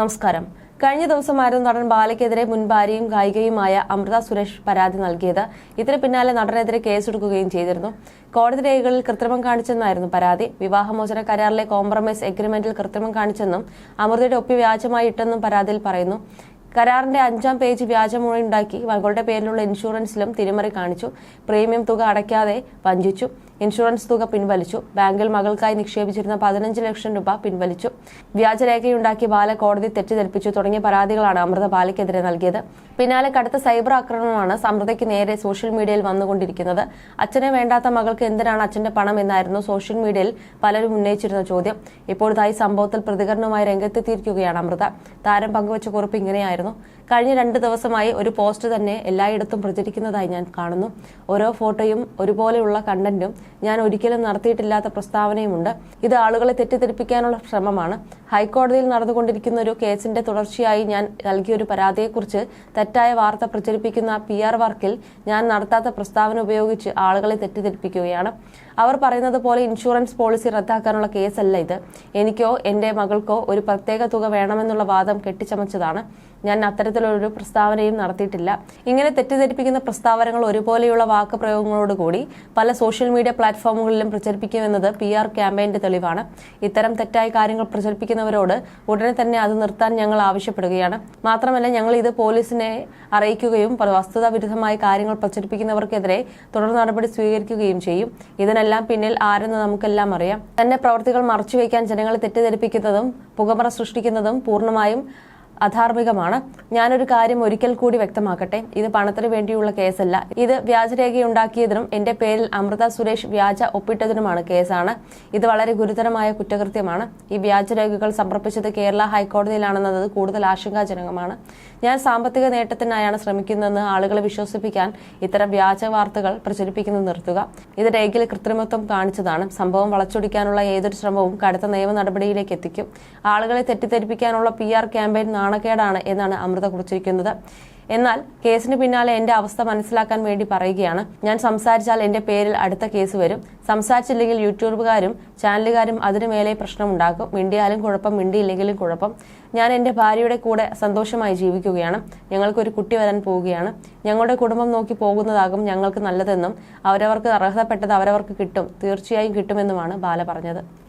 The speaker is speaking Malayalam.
നമസ്കാരം. കഴിഞ്ഞ ദിവസമായിരുന്നു നടൻ ബാലയ്ക്കെതിരെ മുൻ ഭാര്യയും ഗായികയുമായ അമൃത സുരേഷ് പരാതി നൽകിയത്. ഇതിന് പിന്നാലെ നടനെതിരെ കേസെടുക്കുകയും ചെയ്തിരുന്നു. കോടതി രേഖകളിൽ കൃത്രിമം കാണിച്ചെന്നായിരുന്നു പരാതി. വിവാഹമോചന കരാറിലെ കോംപ്രമൈസ് എഗ്രിമെന്റിൽ കൃത്രിമം കാണിച്ചെന്നും അമൃതയുടെ ഒപ്പി വ്യാജമായി ഇട്ടെന്നും പരാതിയിൽ പറയുന്നു. കരാറിന്റെ അഞ്ചാം പേജ് വ്യാജമൊഴിയുണ്ടാക്കി മകളുടെ പേരിലുള്ള ഇൻഷുറൻസിലും തിരിമറി കാണിച്ചു. പ്രീമിയം തുക അടയ്ക്കാതെ വഞ്ചിച്ചു. ഇൻഷുറൻസ് തുക പിൻവലിച്ചു. ബാങ്കിൽ മകൾക്കായി നിക്ഷേപിച്ചിരുന്ന പതിനഞ്ച് ലക്ഷം രൂപ പിൻവലിച്ചു. വ്യാജരേഖയുണ്ടാക്കി ബാല കോടതി തെറ്റിദ്ധരിപ്പിച്ചു തുടങ്ങിയ പരാതികളാണ് അമൃത ബാലയ്ക്കെതിരെ നൽകിയത്. പിന്നാലെ കടുത്ത സൈബർ ആക്രമണമാണ് അമൃതയ്ക്ക് നേരെ സോഷ്യൽ മീഡിയയിൽ വന്നുകൊണ്ടിരിക്കുന്നത്. അച്ഛനെ വേണ്ടാത്ത മകൾക്ക് എന്തിനാണ് അച്ഛന്റെ പണം എന്നായിരുന്നു സോഷ്യൽ മീഡിയയിൽ പലരും ഉന്നയിച്ചിരുന്ന ചോദ്യം. ഇപ്പോഴത്തായി സംഭവത്തിൽ പ്രതികരണവുമായി രംഗത്തെത്തിയിരിക്കുകയാണ് അമൃത. താരം പങ്കുവച്ച കുറിപ്പ് ഇങ്ങനെയായിരുന്നു. കഴിഞ്ഞ രണ്ട് ദിവസമായി ഒരു പോസ്റ്റ് തന്നെ എല്ലായിടത്തും പ്രചരിക്കുന്നതായി ഞാൻ കാണുന്നു. ഓരോ ഫോട്ടോയും ഒരുപോലെയുള്ള കണ്ടന്റും ഞാൻ ഒരിക്കലും നടത്തിയിട്ടില്ലാത്ത പ്രസ്താവനയുമുണ്ട്. ഇത് ആളുകളെ തെറ്റിദ്ധരിപ്പിക്കാനുള്ള ശ്രമമാണ്. ഹൈക്കോടതിയിൽ നടന്നുകൊണ്ടിരിക്കുന്ന ഒരു കേസിന്റെ തുടർച്ചയായി ഞാൻ നൽകിയ ഒരു പരാതിയെക്കുറിച്ച് തെറ്റായ വാർത്ത പ്രചരിപ്പിക്കുന്ന പി വർക്കിൽ ഞാൻ നടത്താത്ത പ്രസ്താവന ഉപയോഗിച്ച് ആളുകളെ തെറ്റിദ്ധരിപ്പിക്കുകയാണ്. അവർ പറയുന്നത് പോലെ ഇൻഷുറൻസ് പോളിസി റദ്ദാക്കാനുള്ള കേസല്ല ഇത്. എനിക്കോ എന്റെ മകൾക്കോ ഒരു പ്രത്യേക തുക വേണമെന്നുള്ള വാദം കെട്ടിച്ചമച്ചതാണ്. ഞാൻ അത്തരത്തിലൊരു പ്രസ്താവനയും നടത്തിയിട്ടില്ല. ഇങ്ങനെ തെറ്റിദ്ധരിപ്പിക്കുന്ന പ്രസ്താവനകൾ ഒരുപോലെയുള്ള വാക്ക് പ്രയോഗങ്ങളോടുകൂടി പല സോഷ്യൽ മീഡിയ പ്ലാറ്റ്ഫോമുകളിലും പ്രചരിപ്പിക്കുമെന്നത് പി ആർ ക്യാമ്പയിന്റെ തെളിവാണ്. ഇത്തരം തെറ്റായ കാര്യങ്ങൾ പ്രചരിപ്പിക്കുന്നവരോട് ഉടനെ തന്നെ അത് നിർത്താൻ ഞങ്ങൾ ആവശ്യപ്പെടുകയാണ്. മാത്രമല്ല ഞങ്ങൾ ഇത് പോലീസിനെ അറിയിക്കുകയും വസ്തുതാ വിരുദ്ധമായ കാര്യങ്ങൾ പ്രചരിപ്പിക്കുന്നവർക്കെതിരെ തുടർ നടപടി സ്വീകരിക്കുകയും ചെയ്യും. ഇതിനെല്ലാം പിന്നിൽ ആരെന്ന് നമുക്കെല്ലാം അറിയാം. തന്റെ പ്രവർത്തികൾ മറച്ചുവെക്കാൻ ജനങ്ങളെ തെറ്റിദ്ധരിപ്പിക്കുന്നതും പുകമറ സൃഷ്ടിക്കുന്നതും പൂർണമായും അധാർമികമാണ്. ഞാനൊരു കാര്യം ഒരിക്കൽ കൂടി വ്യക്തമാക്കട്ടെ. ഇത് പണത്തിന് വേണ്ടിയുള്ള കേസല്ല. ഇത് വ്യാജരേഖയുണ്ടാക്കിയതിനും എന്റെ പേരിൽ അമൃത സുരേഷ് വ്യാജ ഒപ്പിട്ടതിനുമാണ് കേസാണ്. ഇത് വളരെ ഗുരുതരമായ കുറ്റകൃത്യമാണ്. ഈ വ്യാജരേഖകൾ സമർപ്പിച്ചത് കേരള ഹൈക്കോടതിയിലാണെന്നത് കൂടുതൽ ആശങ്കാജനകമാണ്. ഞാൻ സാമ്പത്തിക നേട്ടത്തിനായാണ് ശ്രമിക്കുന്നതെന്ന് ആളുകളെ വിശ്വസിപ്പിക്കാൻ ഇത്തരം വ്യാജ വാർത്തകൾ പ്രചരിപ്പിക്കുന്നത് നിർത്തുക. ഇത് രേഖയിൽ കൃത്രിമത്വം കാണിച്ചതാണ്. സംഭവം വളച്ചൊടിക്കാനുള്ള ഏതൊരു ശ്രമവും കടുത്ത നിയമ നടപടിയിലേക്ക് എത്തിക്കും. ആളുകളെ തെറ്റിദ്ധരിപ്പിക്കാനുള്ള പി ആർ ക്യാമ്പയിൻ നാണക്കേടാണ് എന്നാണ് അമൃത കുറിച്ചിരിക്കുന്നത്. എന്നാൽ കേസിന് പിന്നാലെ എന്റെ അവസ്ഥ മനസ്സിലാക്കാൻ വേണ്ടി പറയുകയാണ്. ഞാൻ സംസാരിച്ചാൽ എന്റെ പേരിൽ അടുത്ത കേസ് വരും. സംസാരിച്ചില്ലെങ്കിൽ യൂട്യൂബുകാരും ചാനലുകാരും അതിനു മേലെ പ്രശ്നമുണ്ടാക്കും. മിണ്ടിയാലും കുഴപ്പം മിണ്ടിയില്ലെങ്കിലും കുഴപ്പം. ഞാൻ എന്റെ ഭാര്യയുടെ കൂടെ സന്തോഷമായി ജീവിക്കുകയാണ്. ഞങ്ങൾക്കൊരു കുട്ടി വരാൻ പോവുകയാണ്. ഞങ്ങളുടെ കുടുംബം നോക്കി പോകുന്നതാകും ഞങ്ങൾക്ക് നല്ലതെന്നും അവരവർക്ക് അർഹതപ്പെട്ടത് അവരവർക്ക് കിട്ടും. തീർച്ചയായും കിട്ടുമെന്നുമാണ് ബാല പറഞ്ഞത്.